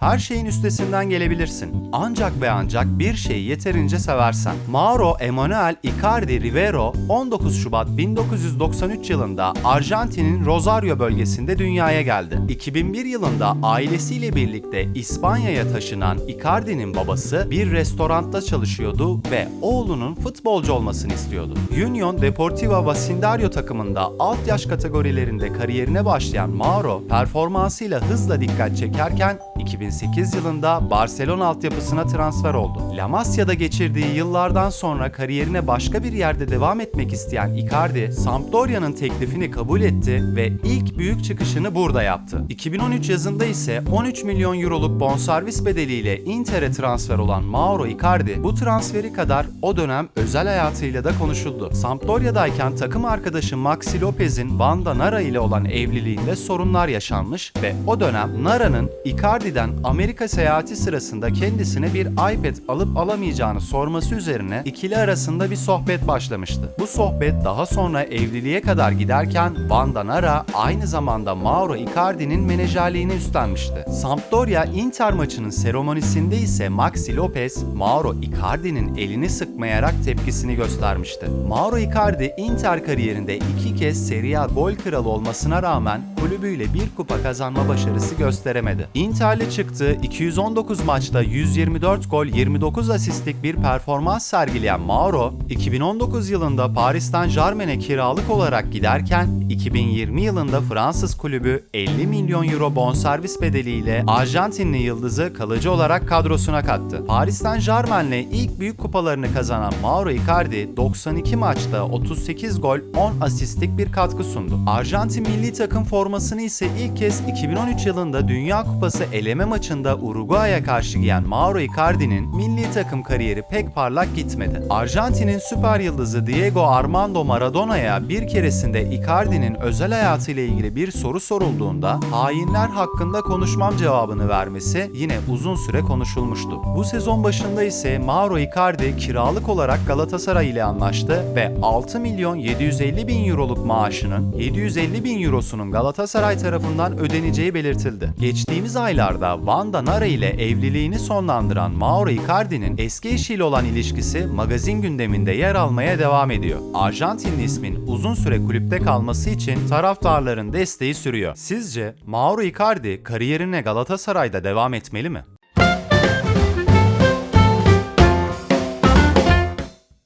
Her şeyin üstesinden gelebilirsin. Ancak ve ancak bir şeyi yeterince seversen. Mauro Emanuel Icardi Rivero 19 Şubat 1993 yılında Arjantin'in Rosario bölgesinde dünyaya geldi. 2001 yılında ailesiyle birlikte İspanya'ya taşınan Icardi'nin babası bir restoranda çalışıyordu ve oğlunun futbolcu olmasını istiyordu. Union Deportiva Vecindario takımında alt yaş kategorilerinde kariyerine başlayan Mauro performansıyla hızla dikkat çekerken 2008 yılında Barcelona altyapısına transfer oldu. La Masia'da geçirdiği yıllardan sonra kariyerine başka bir yerde devam etmek isteyen Icardi, Sampdoria'nın teklifini kabul etti ve ilk büyük çıkışını burada yaptı. 2013 yazında ise 13 milyon euroluk bonservis bedeliyle Inter'e transfer olan Mauro Icardi, bu transferi kadar o dönem özel hayatıyla da konuşuldu. Sampdoria'dayken takım arkadaşı Maxi Lopez'in Vanda Nara ile olan evliliğinde sorunlar yaşanmış ve o dönem Nara'nın Icardi'den Amerika seyahati sırasında kendisine bir iPad alıp alamayacağını sorması üzerine ikili arasında bir sohbet başlamıştı. Bu sohbet daha sonra evliliğe kadar giderken Vanda Nara aynı zamanda Mauro Icardi'nin menajerliğini üstlenmişti. Sampdoria Inter maçının seremonisinde ise Maxi Lopez, Mauro Icardi'nin elini sıkmayarak tepkisini göstermişti. Mauro Icardi Inter kariyerinde iki kez Serie A gol kralı olmasına rağmen kulübüyle bir kupa kazanma başarısı gösteremedi. Inter'le çıktığı 219 maçta 124 gol 29 asistlik bir performans sergileyen Mauro, 2019 yılında Paris Saint Germain'e kiralık olarak giderken 2020 yılında Fransız kulübü 50 milyon euro bonservis bedeliyle Arjantinli yıldızı kalıcı olarak kadrosuna kattı. Paris Saint Germain'le ilk büyük kupalarını kazanan Mauro Icardi 92 maçta 38 gol 10 asistlik bir katkı sundu. Arjantin milli takım formasını ise ilk kez 2013 yılında Dünya Kupası eleme maçında Uruguay'a karşı giyen Mauro Icardi'nin milli takım kariyeri pek parlak gitmedi. Arjantin'in süper yıldızı Diego Armando Maradona'ya bir keresinde Icardi'nin özel hayatıyla ilgili bir soru sorulduğunda hainler hakkında konuşmam cevabını vermesi yine uzun süre konuşulmuştu. Bu sezon başında ise Mauro Icardi kiralık olarak Galatasaray ile anlaştı ve 6 milyon 750 bin euroluk maaşının 750 bin eurosunun Galatasaray tarafından ödeneceği belirtildi. Geçtiğimiz aylarda Vanda Nara ile evliliğini sonlandıran Mauro Icardi'nin eski eşiyle olan ilişkisi magazin gündeminde yer almaya devam ediyor. Arjantinli ismin uzun süre kulüpte kalması için taraftarların desteği sürüyor. Sizce Mauro Icardi kariyerine Galatasaray'da devam etmeli mi?